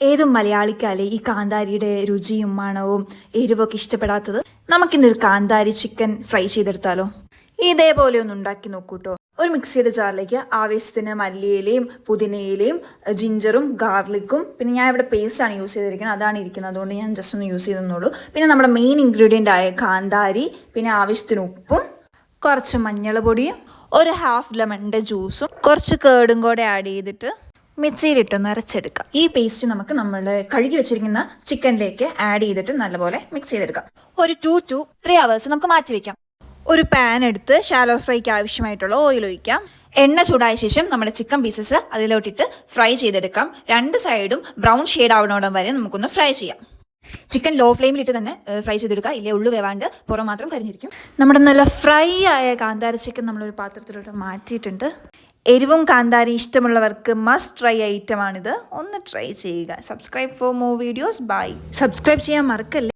ഏതും മലയാളിക്കാലേ ഈ കാന്താരിയുടെ രുചിയും മണവും എരിവൊക്കെ ഇഷ്ടപ്പെടാത്തത്? നമുക്കിന്നൊരു കാന്താരി ചിക്കൻ ഫ്രൈ ചെയ്തെടുത്താലോ? ഇതേപോലെ ഒന്ന് ഉണ്ടാക്കി നോക്കൂട്ടോ. ഒരു മിക്സിയുടെ ജാറിലേക്ക് ആവശ്യത്തിന് മല്ലിയിലയും പുതിനയിലയും ജിഞ്ചറും ഗാർലിക്കും പിന്നെ ഞാൻ ഇവിടെ പേസ്റ്റ് ആണ് യൂസ് ചെയ്തിരിക്കുന്നത് അതാണ് ഇരിക്കുന്നത്. അതുകൊണ്ട് ഞാൻ ജസ്റ്റ് ഒന്ന് യൂസ് ചെയ്തെന്നുള്ളൂ പിന്നെ നമ്മുടെ മെയിൻ ഇൻഗ്രീഡിയന്റ് ആയ കാന്താരി പിന്നെ ആവശ്യത്തിന് ഉപ്പും കുറച്ച് മഞ്ഞൾ പൊടിയും ഒരു ഹാഫ് ലെമണിന്റെ ജ്യൂസും കുറച്ച് കേടും കൂടെ ആഡ് ചെയ്തിട്ട് മിക്സിയിലിട്ടൊന്ന് അരച്ചെടുക്കാം. ഈ പേസ്റ്റ് നമുക്ക് നമ്മൾ കഴുകി വെച്ചിരിക്കുന്ന ചിക്കനിലേക്ക് ആഡ് ചെയ്തിട്ട് നല്ലപോലെ മിക്സ് ചെയ്തെടുക്കാം. ഒരു ടു ടു ത്രീ അവേഴ്സ് നമുക്ക് മാറ്റി വെക്കാം. ഒരു പാൻ എടുത്ത് ഷാലോ ഫ്രൈക്ക് ആവശ്യമായിട്ടുള്ള ഓയിൽ ഒഴിക്കാം. എണ്ണ ചൂടായ ശേഷം നമ്മുടെ ചിക്കൻ പീസസ് അതിലോട്ടിട്ട് ഫ്രൈ ചെയ്തെടുക്കാം. രണ്ട് സൈഡും ബ്രൗൺ ഷെയ്ഡ് ആവണോടം വരെ നമുക്കൊന്ന് ഫ്രൈ ചെയ്യാം. ചിക്കൻ ലോ ഫ്ലെയിമിലിട്ട് തന്നെ ഫ്രൈ ചെയ്തെടുക്കുക ഇല്ലേ ഉള്ളു വേവാണ്ട് പുറം മാത്രം കരിഞ്ഞിരിക്കും നമ്മുടെ നല്ല ഫ്രൈ ആയ കാന്താര ചിക്കൻ നമ്മളൊരു പാത്രത്തിലോട്ട് മാറ്റിയിട്ടുണ്ട്. എരിവും കാന്താരി ഇഷ്ടമുള്ളവർക്ക് മസ്റ്റ് ട്രൈ ഐറ്റമാണിത് ഒന്ന് ട്രൈ ചെയ്യുക. Subscribe for more videos bye subscribe ചെയ്യാൻ മറക്കല്ലേ?